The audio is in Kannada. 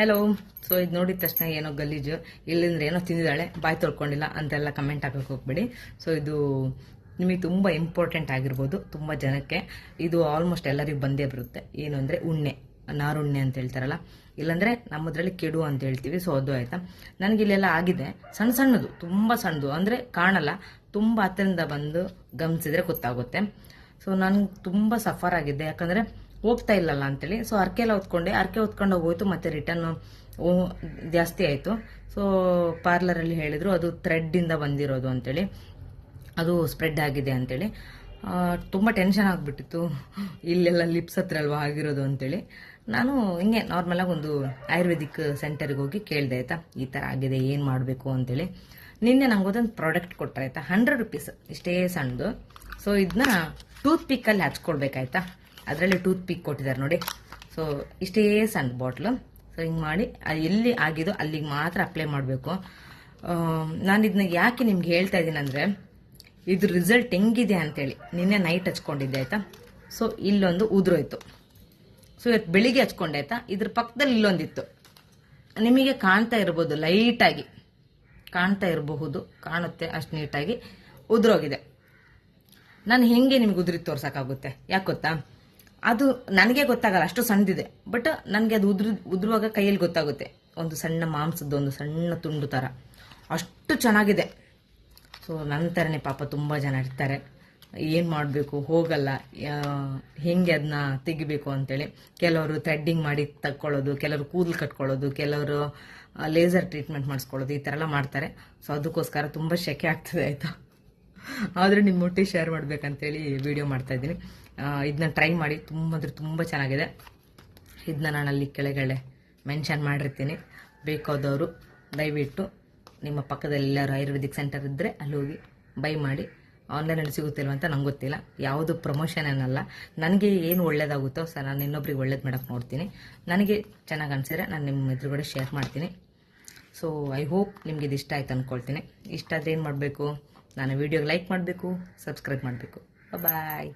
ಹಲೋ ಸೊ ಇದು ನೋಡಿದ ತಕ್ಷಣ ಏನೋ ಗಲೀಜು. ಇಲ್ಲಿಂದ್ರೆ ಏನೋ ತಿಂದಿದ್ದಾಳೆ. ಬಾಯಿ ತೊಳ್ಕೊಂಡಿಲ್ಲ ಅಂತೆಲ್ಲ ಕಮೆಂಟ್ ಹಾಕಕ್ಕೆ ಹೋಗ್ಬೇಡಿ. ಸೊ ಇದು ನಿಮಗೆ ತುಂಬ ಇಂಪಾರ್ಟೆಂಟ್ ಆಗಿರ್ಬೋದು. ತುಂಬ ಜನಕ್ಕೆ ಇದು ಆಲ್ಮೋಸ್ಟ್ ಎಲ್ಲರಿಗೂ ಬಂದೇ ಬರುತ್ತೆ. ಏನು ಅಂದರೆ ಉಣ್ಣೆ. ನಾರುಣ್ಣೆ ಅಂತ ಹೇಳ್ತಾರಲ್ಲ. ಇಲ್ಲಾಂದರೆ ನಮ್ಮದ್ರಲ್ಲಿ ಕೆಡು ಅಂತ ಹೇಳ್ತೀವಿ. ಸೊ ಅದು ಆಯಿತಾ. ನನಗೆ ಇಲ್ಲೆಲ್ಲ ಆಗಿದೆ. ಸಣ್ಣ ಸಣ್ಣದು. ತುಂಬ ಸಣ್ಣದು. ಅಂದರೆ ಕಾಣಲ್ಲ. ತುಂಬ ಹತ್ತಿರದಿಂದ ಬಂದು ಗಮನಿಸಿದ್ರೆ ಗೊತ್ತಾಗುತ್ತೆ. ಸೊ ನಾನು ತುಂಬ ಸಫರ್ ಆಗಿದ್ದೆ ಯಾಕಂದರೆ ಹೋಗ್ತಾ ಇಲ್ಲಲ್ಲ ಅಂತೇಳಿ. ಸೊ ಅರ್ಕೆ ಎಲ್ಲ ಹೊತ್ಕೊಂಡೆ. ಅರ್ಕೆ ಹೊತ್ಕೊಂಡು ಹೋಗೋಯ್ತು ಮತ್ತೆ ರಿಟರ್ನ್ ಜಾಸ್ತಿ ಆಯಿತು. ಸೊ ಪಾರ್ಲರಲ್ಲಿ ಹೇಳಿದರು, ಅದು ಥ್ರೆಡ್ಡಿಂದ ಬಂದಿರೋದು ಅಂತೇಳಿ. ಅದು ಸ್ಪ್ರೆಡ್ ಆಗಿದೆ ಅಂತೇಳಿ. ತುಂಬ ಟೆನ್ಷನ್ ಆಗಿಬಿಟ್ಟಿತ್ತು. ಇಲ್ಲೆಲ್ಲ ಲಿಪ್ಸ್ ಹತ್ರ ಅಲ್ವಾ ಆಗಿರೋದು ಅಂತೇಳಿ. ನಾನು ಹಿಂಗೆ ನಾರ್ಮಲಾಗಿ ಒಂದು ಆಯುರ್ವೇದಿಕ್ ಸೆಂಟರ್ಗೆ ಹೋಗಿ ಕೇಳಿದೆ, ಆಯ್ತಾ? ಈ ಥರ ಆಗಿದೆ, ಏನು ಮಾಡಬೇಕು ಅಂತೇಳಿ. ನಿನ್ನೆ ನಂಗೆ ಒಂದೊಂದು ಪ್ರಾಡಕ್ಟ್ ಕೊಟ್ಟರೆ ಆಯಿತಾ? ಹಂಡ್ರೆಡ್ ರುಪೀಸ್ ಇಷ್ಟೇ ಸಣ್ಣದು. ಸೊ ಇದನ್ನ ಟೂತ್ ಪಿಕ್ಕಲ್ಲಿ ಹಚ್ಕೊಳ್ಬೇಕಾಯ್ತಾ? ಅದರಲ್ಲಿ ಟೂತ್ ಪಿಕ್ ಕೊಟ್ಟಿದ್ದಾರೆ ನೋಡಿ. ಸೊ ಇಷ್ಟೇ ಸಣ್ಣ ಬಾಟ್ಲು. ಸೊ ಹಿಂಗೆ ಮಾಡಿ ಎಲ್ಲಿ ಆಗಿದೋ ಅಲ್ಲಿಗೆ ಮಾತ್ರ ಅಪ್ಲೈ ಮಾಡಬೇಕು. ನಾನು ಇದನ್ನ ಯಾಕೆ ನಿಮ್ಗೆ ಹೇಳ್ತಾ ಇದ್ದೀನಿ ಅಂದರೆ, ಇದು ರಿಸಲ್ಟ್ ಹೆಂಗಿದೆ ಅಂತೇಳಿ. ನಿನ್ನೆ ನೈಟ್ ಹಚ್ಕೊಂಡಿದ್ದೆ, ಆಯಿತಾ? ಸೊ ಇಲ್ಲೊಂದು ಉದುರೋಯ್ತು. ಸೊ ಇವತ್ತು ಬೆಳಿಗ್ಗೆ ಹಚ್ಕೊಂಡೆ, ಆಯ್ತಾ? ಇದ್ರ ಪಕ್ಕದಲ್ಲಿ ಇಲ್ಲೊಂದಿತ್ತು. ನಿಮಗೆ ಕಾಣ್ತಾ ಇರ್ಬೋದು, ಲೈಟಾಗಿ. ಕಾಣ್ತಾ ಇರಬಹುದು, ಕಾಣುತ್ತೆ ಅಷ್ಟು ನೀಟಾಗಿ. ಉದುರೋಗಿದೆ. ನಾನು ಹೆಂಗೆ ನಿಮ್ಗೆ ಉದುರಿ ತೋರ್ಸೋಕ್ಕಾಗುತ್ತೆ? ಯಾಕೆ ಗೊತ್ತಾ? ಅದು ನನಗೆ ಗೊತ್ತಾಗಲ್ಲ, ಅಷ್ಟು ಸಣ್ಣದಿದೆ. ಬಟ್ ನನಗೆ ಅದು ಉದುರು, ಉದುರುವಾಗ ಕೈಯಲ್ಲಿ ಗೊತ್ತಾಗುತ್ತೆ. ಒಂದು ಸಣ್ಣ ಮಾಂಸದ ಒಂದು ಸಣ್ಣ ತುಂಡು ಥರ ಅಷ್ಟು ಚೆನ್ನಾಗಿದೆ. ಸೊ ನನ್ನ ಥರನೇ ಪಾಪ ತುಂಬ ಜನ ಇರ್ತಾರೆ. ಏನು ಮಾಡಬೇಕು? ಹೋಗಲ್ಲ. ಹೆಂಗೆ ಅದನ್ನ ತೆಗಿಬೇಕು ಅಂತೇಳಿ. ಕೆಲವರು ಥ್ರೆಡ್ಡಿಂಗ್ ಮಾಡಿ ತಕ್ಕೊಳ್ಳೋದು, ಕೆಲವರು ಕೂದಲು ಕಟ್ಕೊಳ್ಳೋದು, ಕೆಲವರು ಲೇಸರ್ ಟ್ರೀಟ್ಮೆಂಟ್ ಮಾಡಿಸ್ಕೊಳ್ಳೋದು, ಈ ಥರ ಎಲ್ಲ ಮಾಡ್ತಾರೆ. ಸೊ ಅದಕ್ಕೋಸ್ಕರ ತುಂಬ ಶೆಕೆ ಆಗ್ತದೆ, ಆಯಿತಾ? ಆದರೆ ನಿಮ್ಮ ಒಟ್ಟಿಗೆ ಶೇರ್ ಮಾಡ್ಬೇಕಂತೇಳಿ ವಿಡಿಯೋ ಮಾಡ್ತಾ ಇದ್ದೀನಿ. ಇದನ್ನ ಟ್ರೈ ಮಾಡಿ, ತುಂಬ ಅಂದರೆ ತುಂಬ ಚೆನ್ನಾಗಿದೆ. ಇದನ್ನ ನಾನು ಅಲ್ಲಿ ಕೆಳಗಡೆ ಮೆನ್ಷನ್ ಮಾಡಿರ್ತೀನಿ. ಬೇಕಾದವರು ದಯವಿಟ್ಟು ನಿಮ್ಮ ಪಕ್ಕದಲ್ಲಿ ಎಲ್ಲರೂ ಆಯುರ್ವೇದಿಕ್ ಸೆಂಟರ್ ಇದ್ದರೆ ಅಲ್ಲಿ ಹೋಗಿ ಬೈ ಮಾಡಿ. ಆನ್ಲೈನಲ್ಲಿ ಸಿಗುತ್ತಿಲ್ವ ಅಂತ ನಂಗೆ ಗೊತ್ತಿಲ್ಲ. ಯಾವುದು ಪ್ರಮೋಷನ್ ಏನಲ್ಲ ನನಗೆ ಏನು ಒಳ್ಳೇದಾಗುತ್ತೋ ಸರ್ ನಾನು ಇನ್ನೊಬ್ರಿಗೆ ಒಳ್ಳೇದು ಮಾಡೋಕ್ಕೆ ನೋಡ್ತೀನಿ. ನನಗೆ ಚೆನ್ನಾಗಿ ಅನಿಸಿದ್ರೆ ನಾನು ನಿಮ್ಮ ಎದುರುಗಡೆ ಶೇರ್ ಮಾಡ್ತೀನಿ. ಸೊ ಐ ಹೋಪ್ ನಿಮ್ಗೆ ಇದು ಇಷ್ಟ ಆಯ್ತು ಅಂದ್ಕೊಳ್ತೀನಿ ಇಷ್ಟ ಆದರೆ ಏನು ಮಾಡಬೇಕು? ನಾನು ವಿಡಿಯೋಗೆ ಲೈಕ್ ಮಾಡಬೇಕು ಸಬ್ಸ್ಕ್ರೈಬ್ ಮಾಡಬೇಕು. ಬಾಯ್